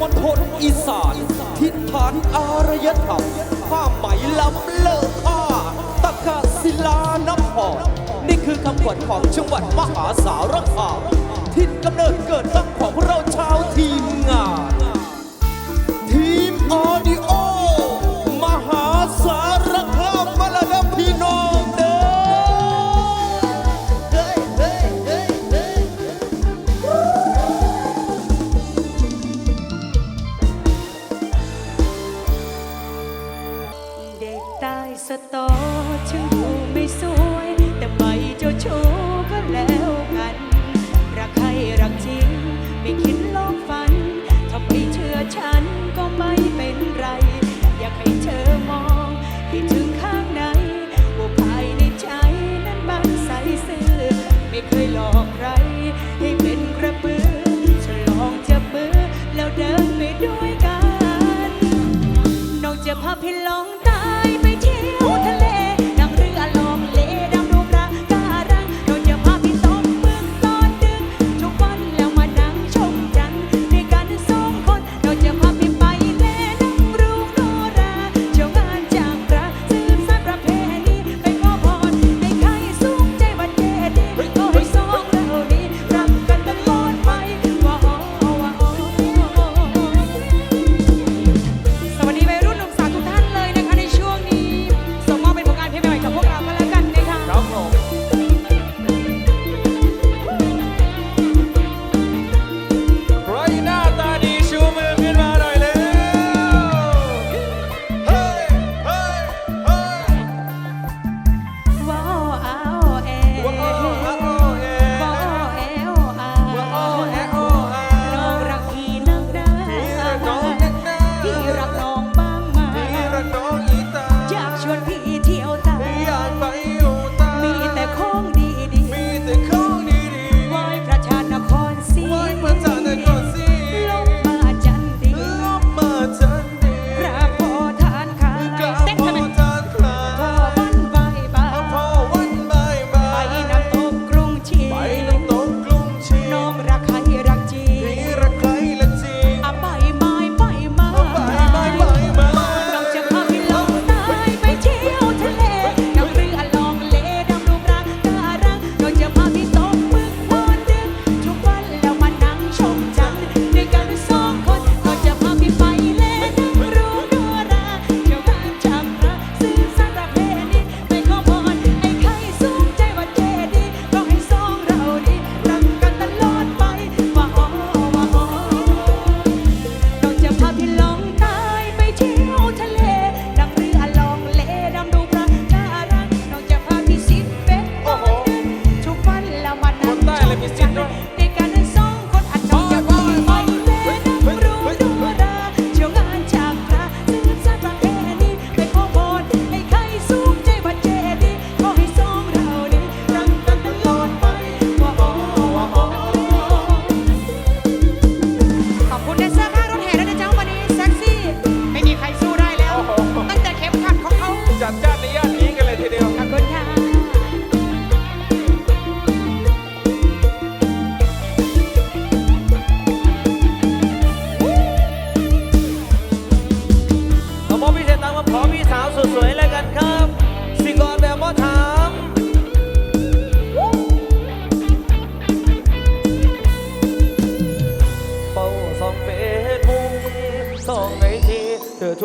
มณฑลอีสาน ทิศฐานอารยธรรมผ้าไหมล้ำเลิศค่าตะกาศิลานับพรนี่คือคำขวัญของจังหวัดมหาสารคามทิศกำเนิดเกิดตั้งของเราชาวทีมงาน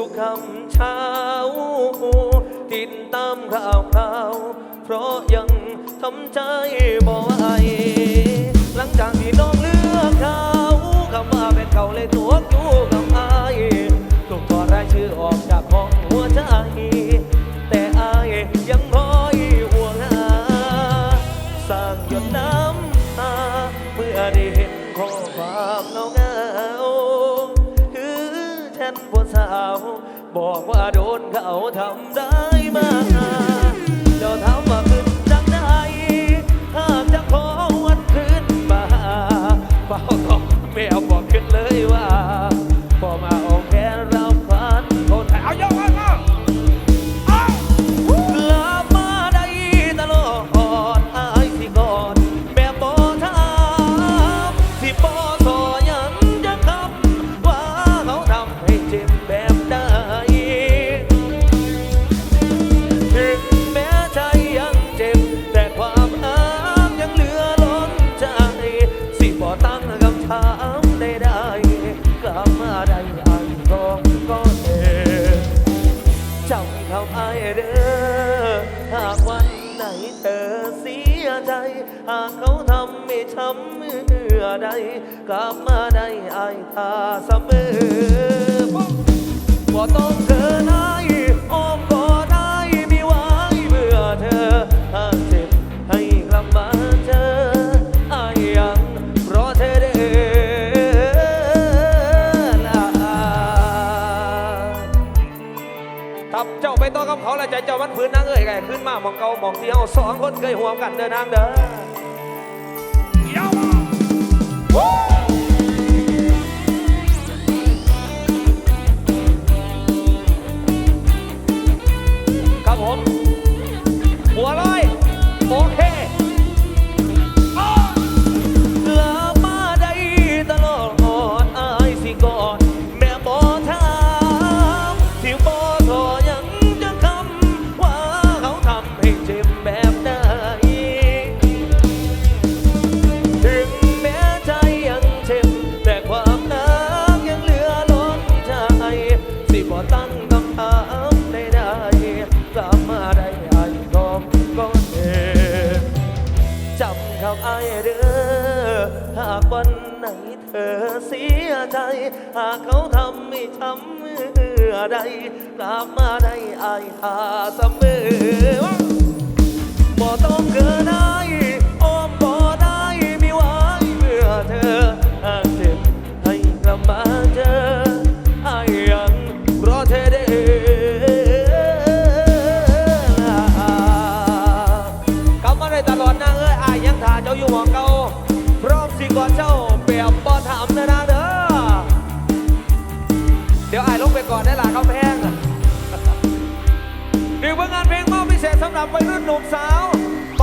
ทุกคำเช้า ติดตามข่าวคราว เพราะยังทำใจบ่ไหหลังจากที่น้องเลือกเขาคำว่าเป็นเขาเลยตัวอยู่กับอายถูกถอดรายชื่อออกจากของหัวใจ บอกว่าโดนเขาทำได้ หากเขาทำไม่ช้ำเมื่อใด กลับมาได้อายทาเสมอบ่ต้องับ เจ้าไปต่อกับเขาละใจเจ้ามันพื้นนางเอ้ยไงขึ้นมาหมองเก่าหมองที่เฮาสองคนเคยห่วงกันเดินทางเด้อากวันไหนเธอเสียใจ หากเขาทำไม่ช้ำเมื่อใดกลับมาได้อายหาเสมอบ่ต้องเกินได้อ้อมบ่ได้ไมีไว้เมื่อเธอหากเจ็บให้กลับมาเจออายยังรอเธอเด้กลับมาได้ตลอดนางเอ้ยอายยังถ่าเจ้าอยู่หมองเก่า ก่อนเจ้าเปรียบบ่ถามเด้อนะเด้อ เดี๋ยวไอ้ลงไปก่อนได้หล่ะเขาแพงหนึ่งผลงานเพลงมอบพิเศษสำหรับวัยรุ่นหนุ่มสาว